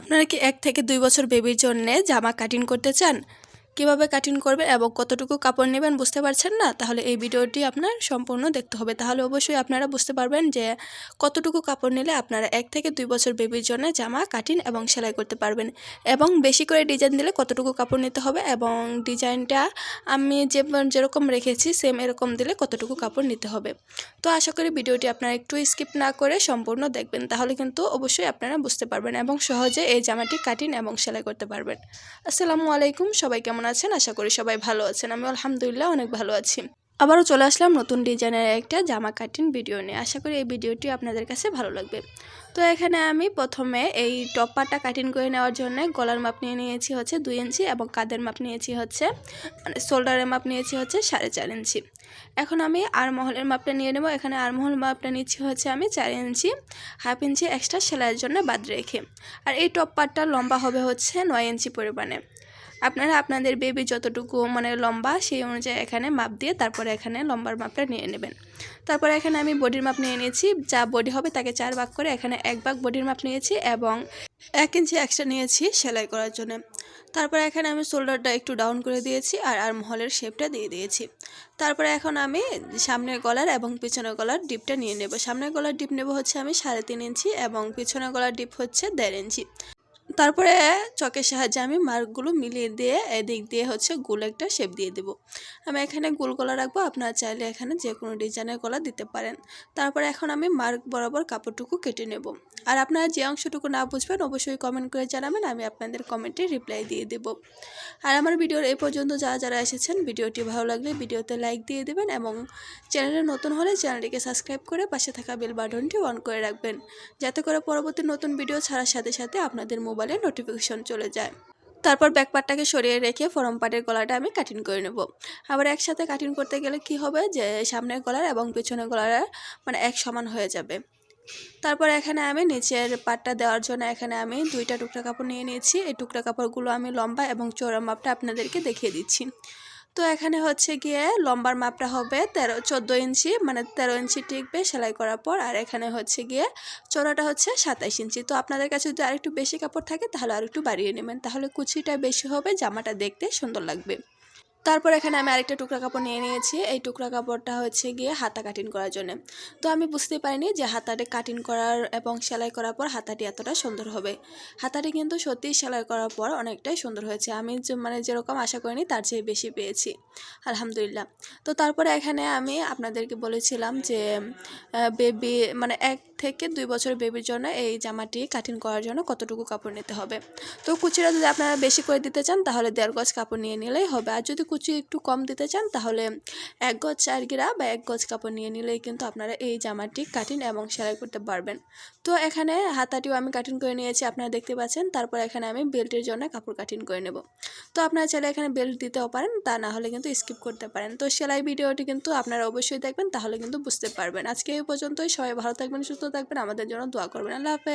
আপনারা কি এক থেকে দুই বছর বেবির জন্য জামা কাটিং করতে চান? কীভাবে কাটিং করবেন এবং কতটুকু কাপড় নেবেন বুঝতে পারছেন না? তাহলে এই ভিডিওটি আপনার সম্পূর্ণ দেখতে হবে। তাহলে অবশ্যই আপনারা বুঝতে পারবেন যে কতটুকু কাপড় নিলে আপনারা এক থেকে দুই বছর বেবির জন্য জামা কাটিং এবং সেলাই করতে পারবেন এবং বেশি করে ডিজাইন দিলে কতটুকু কাপড় নিতে হবে এবং ডিজাইনটা আমি যে যেরকম রেখেছি সেম এরকম দিলে কতটুকু কাপড় নিতে হবে। তো আশা করি ভিডিওটি আপনারা একটু স্কিপ না করে সম্পূর্ণ দেখবেন। তাহলে কিন্তু অবশ্যই আপনারা বুঝতে পারবেন এবং সহজে এই জামাটি কাটিং এবং সেলাই করতে পারবেন। আসসালামু আলাইকুম, সবাই কেমন আছেন? আশা করি সবাই ভালো আছেন। আমি আলহামদুলিল্লাহ অনেক ভালো আছি। আবারও চলে আসলাম নতুন ডিজাইনের একটা জামা কাটিং ভিডিও নিয়ে। আশা করি এই ভিডিওটি আপনাদের কাছে ভালো লাগবে। তো এখানে আমি প্রথমে এই টপারটা কাটিং করে নেওয়ার জন্য গলার মাপ নিয়ে নিয়েছি হচ্ছে দুই ইঞ্চি এবং কাদের মাপ নিয়েছি হচ্ছে মানে শোল্ডারের মাপ নিয়েছি হচ্ছে সাড়ে চার ইঞ্চি। এখন আমি আরমহলের মাপটা নিয়ে নেব। এখানে আরমহল মাপটা নিচ্ছি হচ্ছে আমি চার ইঞ্চি, হাফ ইঞ্চি এক্সট্রা সেলাইয়ের জন্য বাদ রেখে। আর এই টপ পার্টটা লম্বা হবে হচ্ছে নয় ইঞ্চি পরিমাণে। আপনারা আপনাদের বেবি যতটুকু মানে লম্বা, সেই অনুযায়ী এখানে মাপ দিয়ে তারপরে এখানে লম্বার মাপটা নিয়ে নেবেন। তারপরে এখানে আমি বডির মাপ নিয়ে নিয়েছি, যা বডি হবে তাকে চার ভাগ করে এখানে এক ভাগ বডির মাপ নিয়েছি এবং এক ইঞ্চি এক্সট্রা নিয়েছি সেলাই করার জন্য। তারপরে এখানে আমি শোল্ডারটা একটু ডাউন করে দিয়েছি আর আর মহলের শেপটা দিয়ে দিয়েছি। তারপরে এখন আমি সামনের গলার এবং পিছনের গলার ডিপটা নিয়ে নেব। সামনের গলার ডিপ নেব হচ্ছে আমি সাড়ে তিন ইঞ্চি এবং পিছনের গলার ডিপ হচ্ছে দেড় ইঞ্চি তারপরে চকের সাহায্যে আমি মার্কগুলো মিলিয়ে দিয়ে এদিক দিয়ে হচ্ছে গোল একটা শেপ দিয়ে দেব। আমি এখানে গোল গলা রাখব, আপনারা চাইলে এখানে যে কোনো ডিজাইনের গলা দিতে পারেন। তারপরে এখন আমি মার্ক বরাবর কাপড়টুকু কেটে নেব। আর আপনারা যে অংশটুকু না বুঝবেন, অবশ্যই কমেন্ট করে জানাবেন, আমি আপনাদের কমেন্টে রিপ্লাই দিয়ে দেব। আর আমার ভিডিওর এই পর্যন্ত যারা যারা এসেছেন, ভিডিওটি ভালো লাগলে ভিডিওতে লাইক দিয়ে দেবেন এবং চ্যানেলে নতুন হলে চ্যানেলটিকে সাবস্ক্রাইব করে পাশে থাকা বেল বাটনটি অন করে রাখবেন। যাতে করে পরবর্তী নতুন ভিডিও ছাড়ার সাথে সাথে আপনাদের মোবাইলে নোটিফিকেশন চলে যায়। তারপর ব্যাক পার্টটাকে সরিয়ে রেখে ফরম পার্টের গলাটা আমি কাটিং করে নেব। আবার একসাথে কাটিং করতে গেলে কি হবে যে, সামনের গলার এবং পেছনের গলার মানে এক সমান হয়ে যাবে। তারপর এখানে আমি নিচের পাটটা দেওয়ার জন্য এখানে আমি দুইটা টুকরা কাপড় নিয়ে নিয়েছি। এই টুকরা কাপড়গুলো আমি লম্বা এবং চৌড়া মাপটা আপনাদেরকে দেখিয়ে দিচ্ছি। তো এখানে হচ্ছে গিয়ে লম্বার মাপটা হবে তেরো, চোদ্দ ইঞ্চি মানে তেরো ইঞ্চি টিকবে সেলাই করার পর। আর এখানে হচ্ছে গিয়ে চোরাটা হচ্ছে সাতাইশ ইঞ্চি। তো আপনাদের কাছে যদি আরেকটু বেশি কাপড় থাকে তাহলে আরেকটু বাড়িয়ে নেবেন। তাহলে কুচিটা বেশি হবে, জামাটা দেখতে সুন্দর লাগবে। তারপর এখানে আমি আরেকটা টুকরা কাপড় নিয়ে নিয়েছি। এই টুকরা কাপড়টা হচ্ছে গিয়ে হাতা কাটিং করার জন্য। তো আমি বুঝতে পারিনি যে হাতাটি কাটিং করার এবং সেলাই করার পর হাতাটি এতটা সুন্দর হবে। হাতাটি কিন্তু সত্যিই সেলাই করার পর অনেকটাই সুন্দর হয়েছে। আমি মানে যেরকম আশা করিনি তার চেয়ে বেশি পেয়েছি। আলহামদুলিল্লাহ। তো তারপরে এখানে আমি আপনাদেরকে বলেছিলাম যে বেবি মানে এক থেকে দুই বছরের বেবির জন্য এই জামাটি কাটিং করার জন্য কতটুকু কাপড় নিতে হবে? তো কুচিরা যদি আপনারা বেশি করে দিতে চান তাহলে দেড় গজ কাপড় নিয়ে নিলেই হবে। আর যদি কুচি একটু কম দিতে চান, তাহলে এক গজ চার গিরা বা এক গজ কাপড় নিয়ে নিলেই কিন্তু আপনারা এই জামাটি কাটিং এবং সেলাই করতে পারবেন। তো এখানে হাতাটিও আমি কাটিং করে নিয়েছি, আপনারা দেখতে পাচ্ছেন। তারপর এখানে আমি বেল্টের জন্য কাপড় কাটিং করে নেব। তো আপনারা চাইলে এখানে বেল্ট দিতেও পারেন, তা না হলে কিন্তু স্কিপ করতে পারেন। তো সেলাই ভিডিওটি কিন্তু আপনারা অবশ্যই দেখবেন, তাহলে কিন্তু বুঝতে পারবেন। আজকে এই পর্যন্তই, সবাই ভালো থাকবেন, সুস্থ থাকবেন, আমাদের জন্য দোয়া করবেন। আল্লাহ